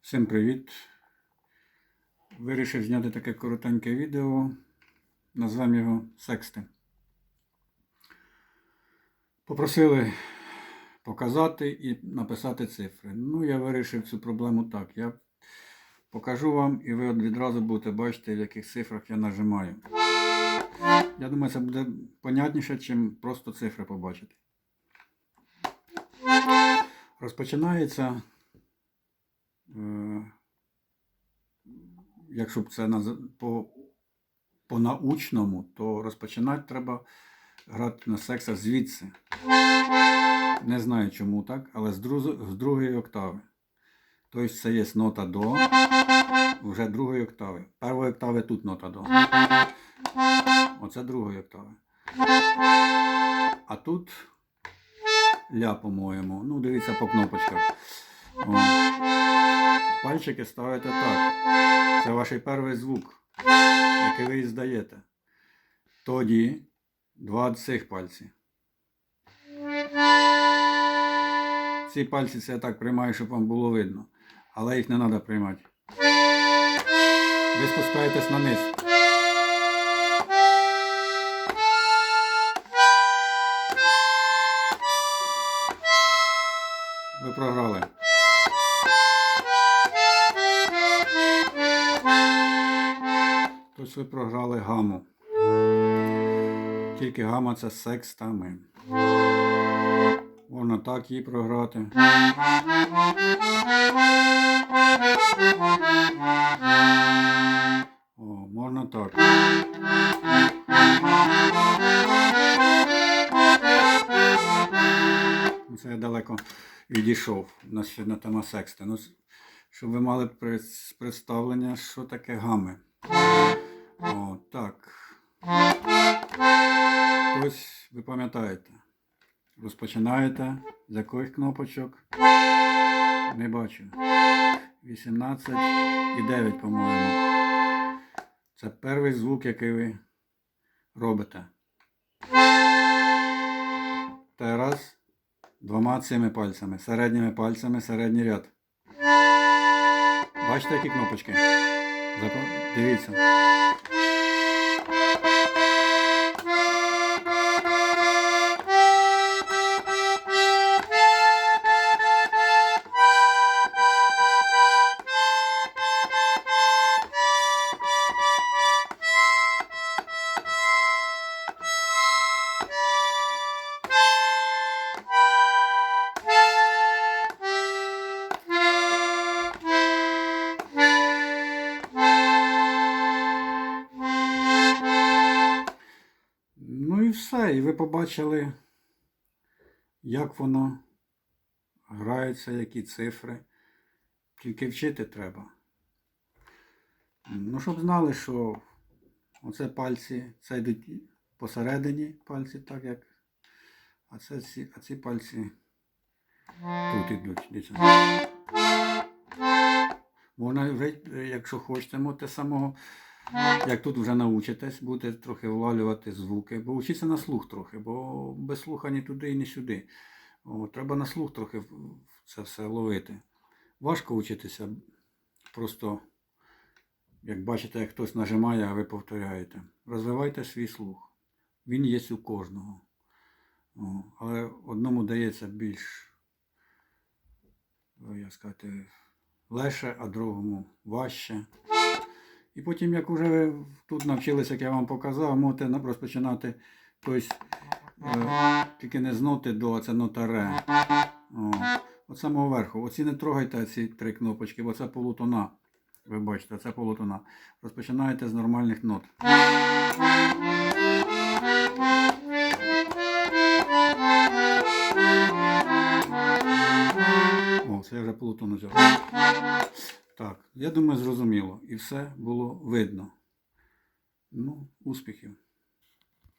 Всім привіт! Вирішив зняти таке коротеньке відео. Назвемо його Сексти. Попросили показати і написати цифри. Ну, я вирішив цю проблему так. Я покажу вам і ви відразу будете бачити, в яких цифрах я нажимаю. Я думаю, це буде понятніше, чим просто цифри побачити. Розпочинається Е, якщо б це по, по научному, то розпочинати треба грати на секса звідси. Не знаю чому так, але з, друз- з другої октави. Тобто це є нота до, вже другої октави. Першої октави тут нота до. Оце другої октави. А тут ля, по-моєму. Ну, дивіться по кнопочках. О. Пальчики ставите так. Це ваш перший звук, який ви здаєте. Тоді два цих пальці. Ці пальці це я так приймаю, щоб вам було видно. Але їх не треба приймати. Ви спускаєтесь на низ. Ви програли. Тобто ви програли гаму. Тільки гама це секстами. Можна так її програти. О, можна так. Це я далеко відійшов на на тема секста. Ну, щоб ви мали представлення, що таке гами. О, так. Ось ви пам'ятаєте. Розпочинаєте з яких кнопочок? Не бачу. 18 і 9, по-моєму. Це перший звук, який ви робите. Зараз двома цими пальцями, середніми пальцями, середній ряд. Бачите, які кнопочки? Дивіться. І ви побачили, як воно грається, які цифри. Тільки вчити треба. Ну, щоб знали, що оце пальці, це йдуть посередині пальці, так як. А це ці, а ці пальці тут йдуть. Можна якщо хочете, можете самого як тут вже научитесь, будете трохи влавлювати звуки, бо вчіться на слух трохи, бо без слуха ні туди, ні сюди. О, треба на слух трохи це все ловити. Важко вчитися, просто як бачите, як хтось нажимає, а ви повторяєте. Розвивайте свій слух. Він є у кожного. О, але одному дається більш, як сказати, легше, а другому важче. І потім, як вже тут навчилися, як я вам показав, можете розпочинати тобто, е, тільки не з ноти до, а це нота ре. О, от самого верху. Оці не трогайте ці три кнопочки, бо це полутона. Ви бачите, це полутона. Розпочинаєте з нормальних нот. О, це вже полутону взяв. Так, я думаю, зрозуміло. І все було видно. Ну, успіхів.